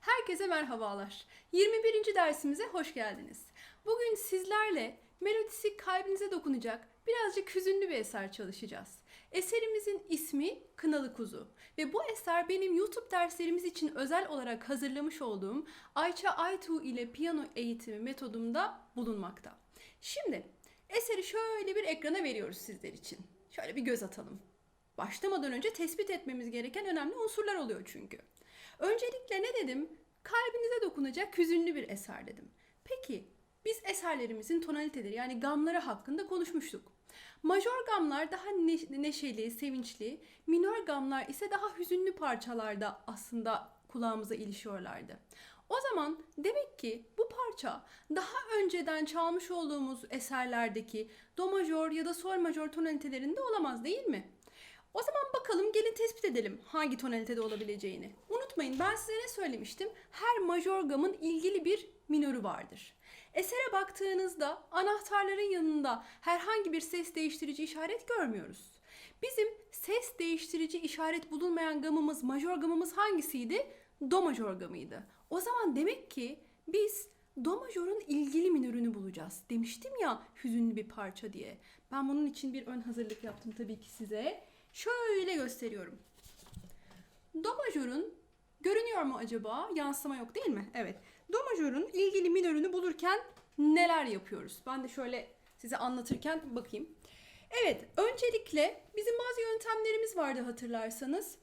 Herkese merhabalar. 21. dersimize hoş geldiniz. Bugün sizlerle melodisi kalbinize dokunacak birazcık hüzünlü bir eser çalışacağız. Eserimizin ismi Kınalı Kuzu ve bu eser benim YouTube derslerimiz için özel olarak hazırlamış olduğum Ayça Aytuğ ile piyano eğitimi metodumda bulunmakta. Şimdi eseri şöyle bir ekrana veriyoruz sizler için. Şöyle bir göz atalım. Başlamadan önce tespit etmemiz gereken önemli unsurlar oluyor çünkü. Öncelikle ne dedim? Kalbinize dokunacak hüzünlü bir eser dedim. Peki biz eserlerimizin tonaliteleri yani gamları hakkında konuşmuştuk. Majör gamlar daha ne- neşeli, sevinçli, minör gamlar ise daha hüzünlü parçalarda aslında kulağımıza ilişiyorlardı. O zaman demek ki bu parça daha önceden çalmış olduğumuz eserlerdeki do majör ya da sol majör tonalitelerinde olamaz değil mi? O zaman bakalım gelin tespit edelim hangi tonalitede olabileceğini. Unutmayın ben size ne söylemiştim? Her majör gamın ilgili bir minörü vardır. Esere baktığınızda anahtarların yanında herhangi bir ses değiştirici işaret görmüyoruz. Bizim ses değiştirici işaret bulunmayan gamımız, majör gamımız hangisiydi? Do majör gamıydı. O zaman demek ki biz Do majörün ilgili minörünü bulacağız. Demiştim ya hüzünlü bir parça diye. Ben bunun için bir ön hazırlık yaptım tabii ki size. Şöyle gösteriyorum. Do majörün görünüyor mu acaba? Yansıma yok değil mi? Evet. Do majörün ilgili minörünü bulurken neler yapıyoruz? Ben de şöyle size anlatırken bakayım. Evet, öncelikle bizim bazı yöntemlerimiz vardı hatırlarsanız.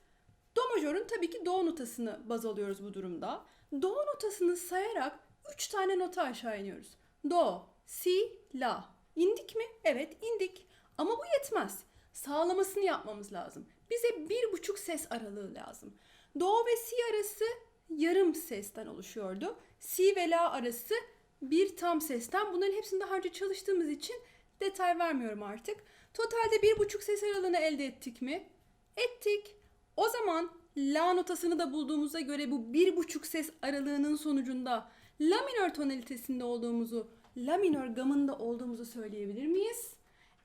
Do majörün tabii ki do notasını baz alıyoruz bu durumda. Do notasını sayarak 3 tane nota aşağı iniyoruz. Do, si, la. İndik mi? Evet indik. Ama bu yetmez. Sağlamasını yapmamız lazım. Bize bir buçuk ses aralığı lazım. Do ve si arası yarım sesten oluşuyordu. Si ve la arası bir tam sesten. Bunların hepsini daha önce çalıştığımız için detay vermiyorum artık. Totalde bir buçuk ses aralığını elde ettik mi? Ettik. O zaman la notasını da bulduğumuza göre bu bir buçuk ses aralığının sonucunda la minör tonalitesinde olduğumuzu, la minör gamında olduğumuzu söyleyebilir miyiz?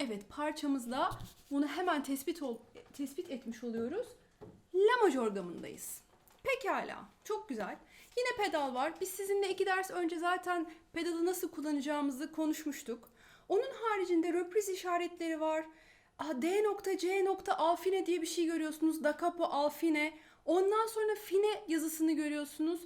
Evet parçamızda bunu hemen tespit ol, tespit etmiş oluyoruz. La majör gamındayız. Pekala. Çok güzel. Yine pedal var. Biz sizinle iki ders önce zaten pedalı nasıl kullanacağımızı konuşmuştuk. Onun haricinde röpriz işaretleri var. D nokta C nokta alfine diye bir şey görüyorsunuz. Da capo alfine. Ondan sonra fine yazısını görüyorsunuz.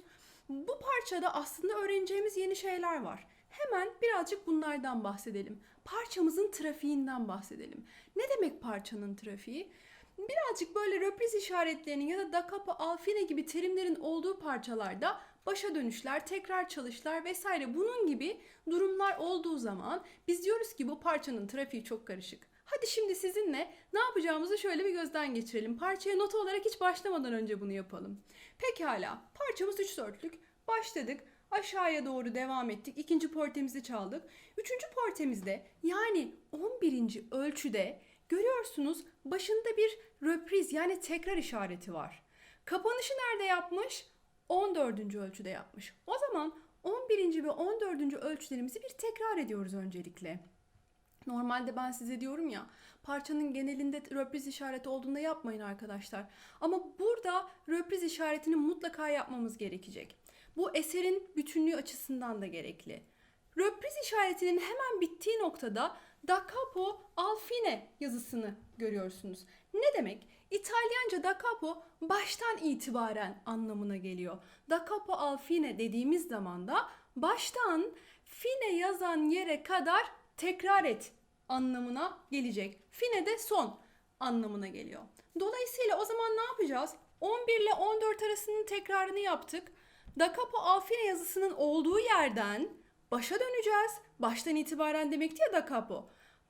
Bu parçada aslında öğreneceğimiz yeni şeyler var. Hemen birazcık bunlardan bahsedelim. Parçamızın trafiğinden bahsedelim. Ne demek parçanın trafiği? Birazcık böyle röpriz işaretlerinin ya da da capo alfine gibi terimlerin olduğu parçalarda başa dönüşler, tekrar çalışlar vesaire bunun gibi durumlar olduğu zaman biz diyoruz ki bu parçanın trafiği çok karışık. Hadi şimdi sizinle ne yapacağımızı şöyle bir gözden geçirelim. Parçaya nota olarak hiç başlamadan önce bunu yapalım. Pekala, parçamız 3 dörtlük. Başladık. Aşağıya doğru devam ettik. İkinci portemizi çaldık. Üçüncü portemizde yani 11. ölçüde görüyorsunuz başında bir röpriz yani tekrar işareti var. Kapanışı nerede yapmış? 14. ölçüde yapmış. O zaman 11. ve 14. ölçülerimizi bir tekrar ediyoruz öncelikle. Normalde ben size diyorum ya parçanın genelinde röpriz işareti olduğunda yapmayın arkadaşlar. Ama burada röpriz işaretini mutlaka yapmamız gerekecek. Bu eserin bütünlüğü açısından da gerekli. Röpriz işaretinin hemen bittiği noktada da capo al fine yazısını görüyorsunuz. Ne demek? İtalyanca da capo baştan itibaren anlamına geliyor. Da capo al fine dediğimiz zaman da baştan fine yazan yere kadar tekrar et anlamına gelecek. Fine de son anlamına geliyor. Dolayısıyla o zaman ne yapacağız? 11 ile 14 arasının tekrarını yaptık. Da capo al fine yazısının olduğu yerden başa döneceğiz. Baştan itibaren demekti ya da capo.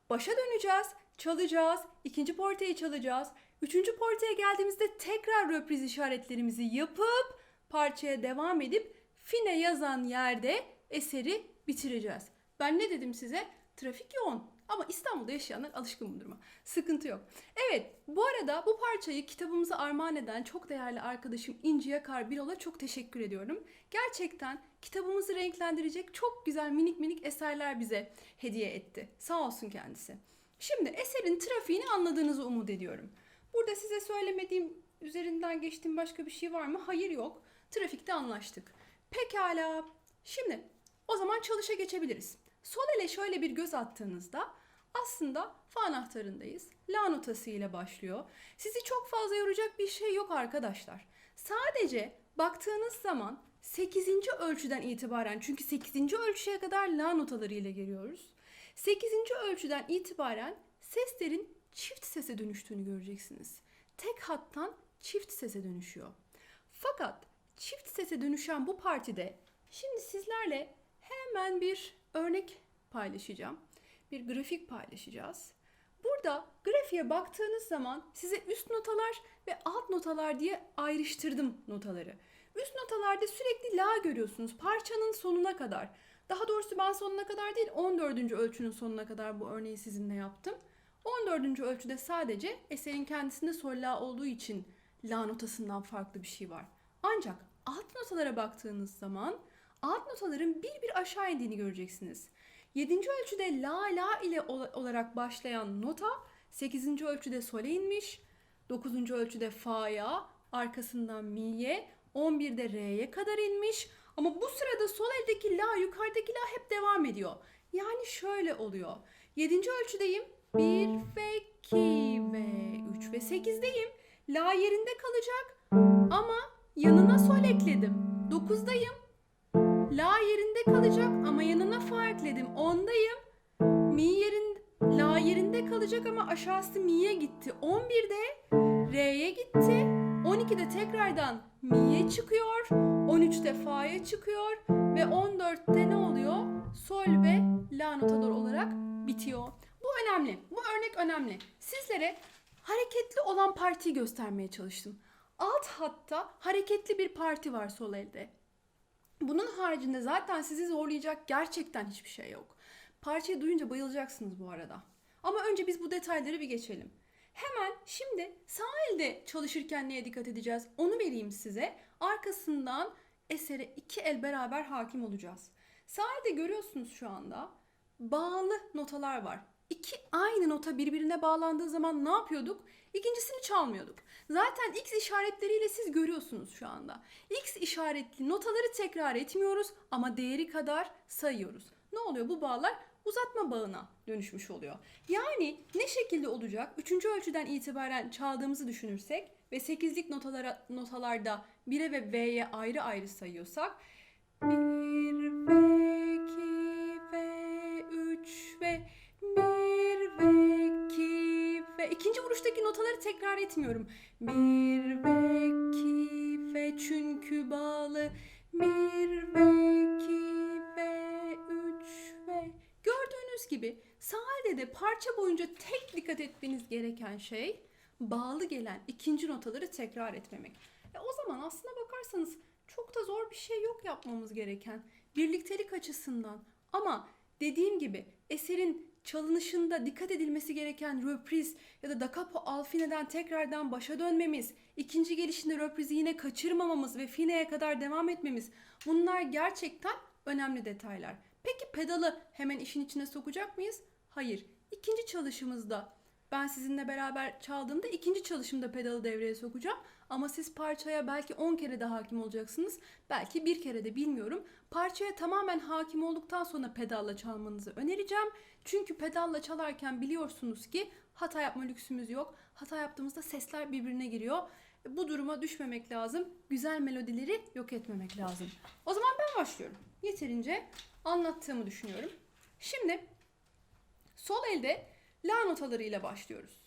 Başa döneceğiz, çalacağız, ikinci porteyi çalacağız. Üçüncü portaya geldiğimizde tekrar röpriz işaretlerimizi yapıp parçaya devam edip fine yazan yerde eseri bitireceğiz. Ben ne dedim size? Trafik yoğun. Ama İstanbul'da yaşayanlar alışkın bu duruma. Sıkıntı yok. Evet, bu arada bu parçayı kitabımıza armağan eden çok değerli arkadaşım İnci Yakar Birol'a çok teşekkür ediyorum. Gerçekten kitabımızı renklendirecek çok güzel minik minik eserler bize hediye etti. Sağ olsun kendisi. Şimdi eserin trafiğini anladığınızı umut ediyorum. Burada size söylemediğim, üzerinden geçtiğim başka bir şey var mı? Hayır yok. Trafikte anlaştık. Pekala. Şimdi o zaman çalışa geçebiliriz. Sol ele şöyle bir göz attığınızda aslında fa anahtarındayız. La notası ile başlıyor. Sizi çok fazla yoracak bir şey yok arkadaşlar. Sadece baktığınız zaman 8. ölçüden itibaren çünkü 8. ölçüye kadar la notaları ile geliyoruz. 8. ölçüden itibaren seslerin çift sese dönüştüğünü göreceksiniz. Tek hattan çift sese dönüşüyor. Fakat çift sese dönüşen bu partide şimdi sizlerle hemen bir örnek paylaşacağım. Bir grafik paylaşacağız. Burada grafiğe baktığınız zaman size üst notalar ve alt notalar diye ayrıştırdım notaları. Üst notalarda sürekli la görüyorsunuz parçanın sonuna kadar. Daha doğrusu ben sonuna kadar değil 14. ölçünün sonuna kadar bu örneği sizinle yaptım. 14. ölçüde sadece eserin kendisinde sol la olduğu için la notasından farklı bir şey var. Ancak alt notalara baktığınız zaman alt notaların bir bir aşağı indiğini göreceksiniz. 7. ölçüde la la ile ol- olarak başlayan nota 8. ölçüde sole inmiş, 9. ölçüde fa'ya, arkasından mi'ye, 11'de re'ye kadar inmiş. Ama bu sırada sol eldeki la, yukarıdaki la hep devam ediyor. Yani şöyle oluyor. 7. ölçüdeyim. 1 ve 2 ve 3 ve 8'deyim. La yerinde kalacak ama yanına sol ekledim. 9'dayım. Yerinde kalacak ama yanına fa ekledim. 10'dayım. Mi yerin la yerinde kalacak ama aşağısı mi'ye gitti. 11'de re'ye gitti. 12'de tekrardan mi'ye çıkıyor. 13'te fa'ya çıkıyor ve 14'te ne oluyor? Sol ve la notalar olarak bitiyor. Bu önemli. Bu örnek önemli. Sizlere hareketli olan partiyi göstermeye çalıştım. Alt hatta hareketli bir parti var sol elde. Bunun haricinde zaten sizi zorlayacak gerçekten hiçbir şey yok. Parçayı duyunca bayılacaksınız bu arada. Ama önce biz bu detayları bir geçelim. Hemen şimdi sağ elde çalışırken neye dikkat edeceğiz onu vereyim size. Arkasından esere iki el beraber hakim olacağız. Sağ elde görüyorsunuz şu anda bağlı notalar var. İki aynı nota birbirine bağlandığı zaman ne yapıyorduk? İkincisini çalmıyorduk. Zaten X işaretleriyle siz görüyorsunuz şu anda. X işaretli notaları tekrar etmiyoruz ama değeri kadar sayıyoruz. Ne oluyor? Bu bağlar uzatma bağına dönüşmüş oluyor. Yani ne şekilde olacak? Üçüncü ölçüden itibaren çaldığımızı düşünürsek ve sekizlik notalara, notalarda 1'e ve V'ye ayrı ayrı sayıyorsak 1 tekrar etmiyorum. 1 ve 2 ve çünkü bağlı 1 ve 2 ve 3 ve gördüğünüz gibi sahilde de parça boyunca tek dikkat etmeniz gereken şey bağlı gelen ikinci notaları tekrar etmemek. E o zaman aslına bakarsanız çok da zor bir şey yok yapmamız gereken. Birliktelik açısından ama dediğim gibi eserin çalınışında dikkat edilmesi gereken röpriz ya da da capo al fine'den tekrardan başa dönmemiz, ikinci gelişinde röprizi yine kaçırmamamız ve fine'ye kadar devam etmemiz bunlar gerçekten önemli detaylar. Peki pedalı hemen işin içine sokacak mıyız? Hayır. İkinci çalışımızda ben sizinle beraber çaldığımda ikinci çalışımda pedalı devreye sokacağım. Ama siz parçaya belki 10 kere de hakim olacaksınız. Belki bir kere de bilmiyorum. Parçaya tamamen hakim olduktan sonra pedalla çalmanızı önereceğim. Çünkü pedalla çalarken biliyorsunuz ki hata yapma lüksümüz yok. Hata yaptığımızda sesler birbirine giriyor. Bu duruma düşmemek lazım. Güzel melodileri yok etmemek lazım. O zaman ben başlıyorum. Yeterince anlattığımı düşünüyorum. Şimdi sol elde la notalarıyla başlıyoruz.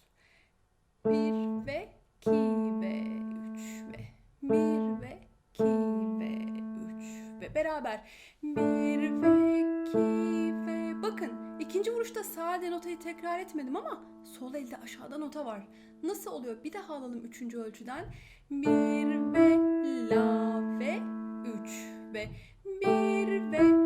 1 ve 2 ve 3 ve 1 ve 2 ve 3 ve beraber 1 ve 2 ve bakın ikinci vuruşta sağ elde notayı tekrar etmedim ama sol elde aşağıda nota var. Nasıl oluyor? Bir daha alalım üçüncü ölçüden. 1 ve la ve 3 ve 1 ve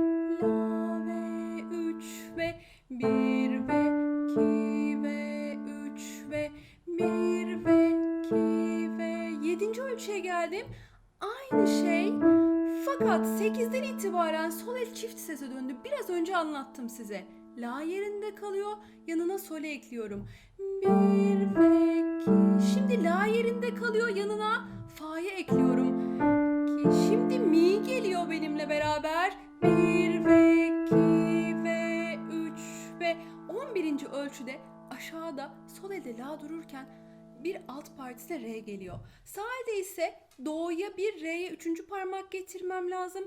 sol el çift sese döndü. Biraz önce anlattım size. La yerinde kalıyor, yanına sole ekliyorum. 1 ve 2. Şimdi la yerinde kalıyor, yanına fa'yı ekliyorum. 2. Şimdi mi geliyor benimle beraber. 1 ve 2 ve 3 ve 11. ölçüde aşağıda sol elde la dururken bir alt partisine R geliyor. Sağ elde ise do'ya bir R'ye üçüncü parmak getirmem lazım.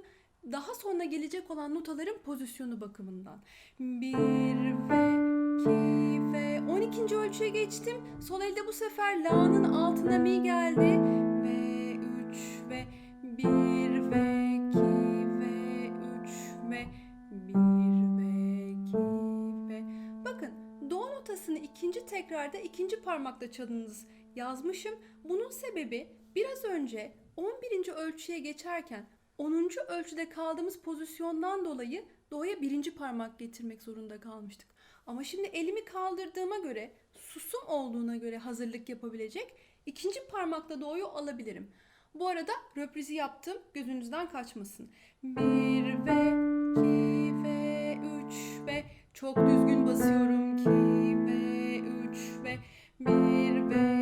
Daha sonra gelecek olan notaların pozisyonu bakımından. 1 ve 2 ve 12. ölçüye geçtim. Sol elde bu sefer la'nın altına mi geldi. Ve 3 ve 1 ve 2 ve 3 ve 1 ve 2 ve Bakın do notasını ikinci tekrarda ikinci parmakla çalınız yazmışım. Bunun sebebi biraz önce 11. ölçüye geçerken 10. ölçüde kaldığımız pozisyondan dolayı do'ya birinci parmak getirmek zorunda kalmıştık. Ama şimdi elimi kaldırdığıma göre susum olduğuna göre hazırlık yapabilecek ikinci parmakla do'yu alabilirim. Bu arada röprizi yaptım gözünüzden kaçmasın. 1 ve 2 ve 3 ve çok düzgün basıyorum 2 ve 3 ve 1 ve 2 ve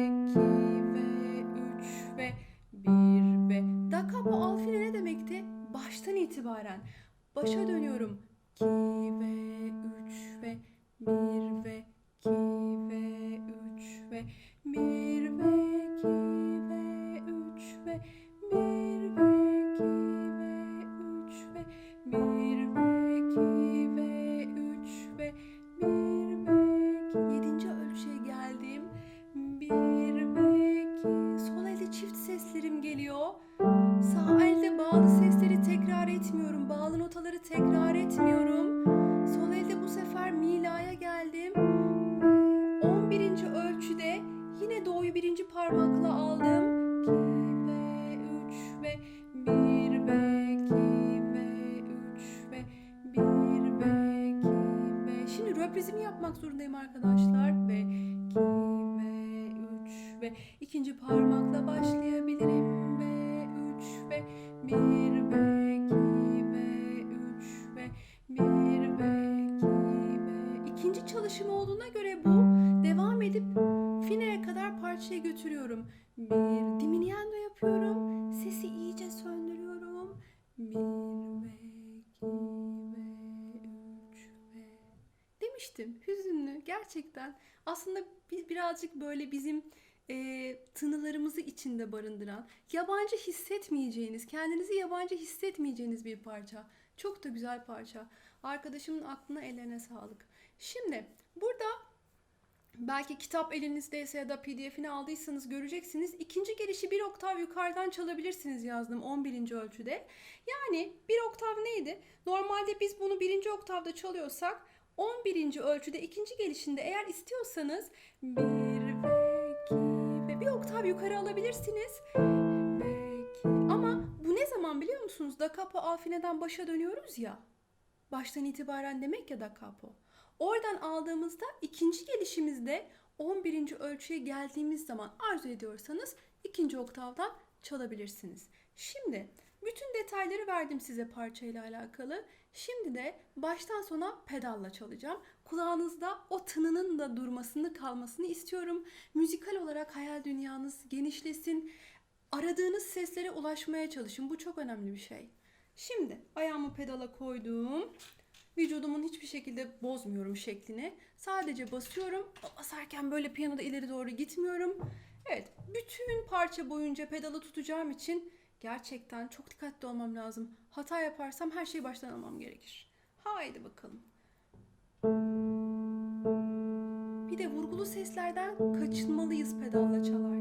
itibaren başa dönüyorum. 2 ve 3 ve 1 ve 2 ve 3 ve 1 arkadaşlar ve 2 ve 3 ve ikinci parmakla başlayabilirim ve 3 ve 1 ve 2 ve 3 ve 1 ve 2 ve ikinci çalışım olduğuna göre bu devam edip fineye kadar parçayı götürüyorum. Bir diminuendo yapıyorum. Sesi iyice söndürüyorum. Bir ve iki ve üç ve demiştim. Hüzünlü gerçekten. Aslında bi- birazcık böyle bizim e, tınılarımızı içinde barındıran, yabancı hissetmeyeceğiniz, kendinizi yabancı hissetmeyeceğiniz bir parça. Çok da güzel parça. Arkadaşımın aklına ellerine sağlık. Şimdi burada belki kitap elinizdeyse ya da pdf'ini aldıysanız göreceksiniz. İkinci gelişi bir oktav yukarıdan çalabilirsiniz yazdım 11. ölçüde. Yani bir oktav neydi? Normalde biz bunu birinci oktavda çalıyorsak 11. ölçüde ikinci gelişinde eğer istiyorsanız 1 ve 2 ve bir oktav yukarı alabilirsiniz. Ve iki. Ama bu ne zaman biliyor musunuz? Da capo al fine'den başa dönüyoruz ya. Baştan itibaren demek ya da capo. Oradan aldığımızda ikinci gelişimizde 11. ölçüye geldiğimiz zaman arzu ediyorsanız ikinci oktavdan çalabilirsiniz. Şimdi bütün detayları verdim size parçayla alakalı. Şimdi de baştan sona pedalla çalacağım. Kulağınızda o tınının da durmasını kalmasını istiyorum. Müzikal olarak hayal dünyanız genişlesin. Aradığınız seslere ulaşmaya çalışın. Bu çok önemli bir şey. Şimdi ayağımı pedala koydum. Vücudumun hiçbir şekilde bozmuyorum şeklini. Sadece basıyorum. Basarken böyle piyanoda ileri doğru gitmiyorum. Evet, bütün parça boyunca pedalı tutacağım için gerçekten çok dikkatli olmam lazım. Hata yaparsam her şeyi baştan almam gerekir. Haydi bakalım. Bir de vurgulu seslerden kaçınmalıyız pedalla çalarken.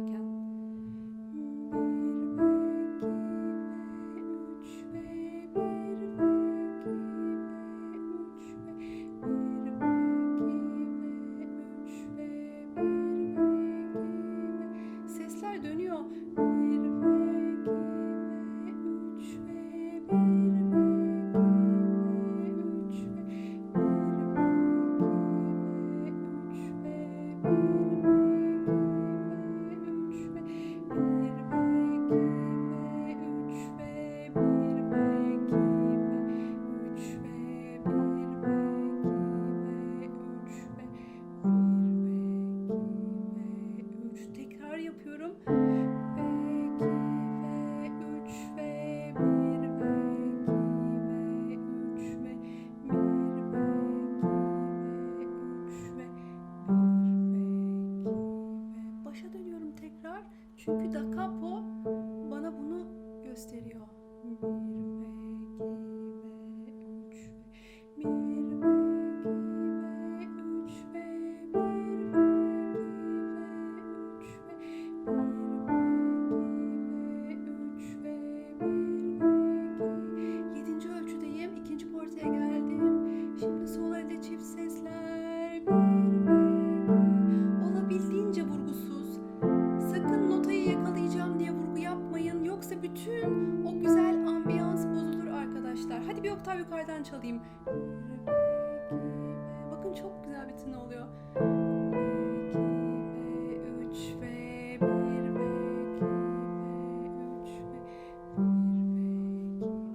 Bakın çok güzel bir tını oluyor.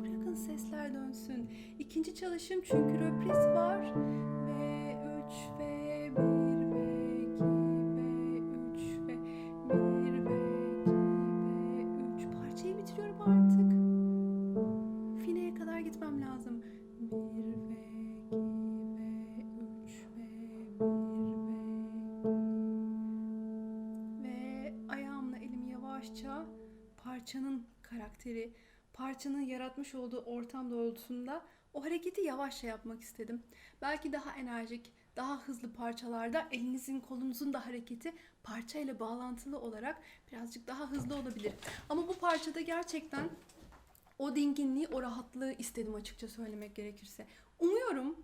Bırakın sesler dönsün. İkinci çalışım çünkü röpres var. Yavaşça parçanın karakteri, parçanın yaratmış olduğu ortam doğrultusunda o hareketi yavaşça yapmak istedim. Belki daha enerjik, daha hızlı parçalarda elinizin kolunuzun da hareketi parçayla bağlantılı olarak birazcık daha hızlı olabilir. Ama bu parçada gerçekten o dinginliği, o rahatlığı istedim açıkça söylemek gerekirse. Umuyorum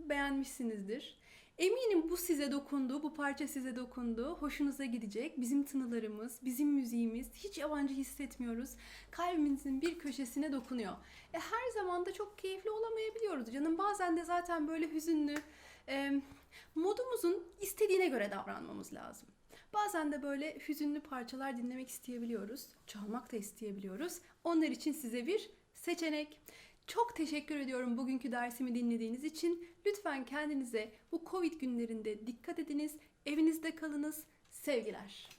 beğenmişsinizdir. Eminim bu size dokundu, bu parça size dokundu. Hoşunuza gidecek. Bizim tınılarımız, bizim müziğimiz hiç yabancı hissetmiyoruz. Kalbimizin bir köşesine dokunuyor. E, her zaman da çok keyifli olamayabiliyoruz canım. Bazen de zaten böyle hüzünlü, e, modumuzun istediğine göre davranmamız lazım. Bazen de böyle hüzünlü parçalar dinlemek isteyebiliyoruz. Çalmak da isteyebiliyoruz. Onlar için size bir seçenek. Çok teşekkür ediyorum bugünkü dersimi dinlediğiniz için. Lütfen kendinize bu Covid günlerinde dikkat ediniz. Evinizde kalınız. Sevgiler.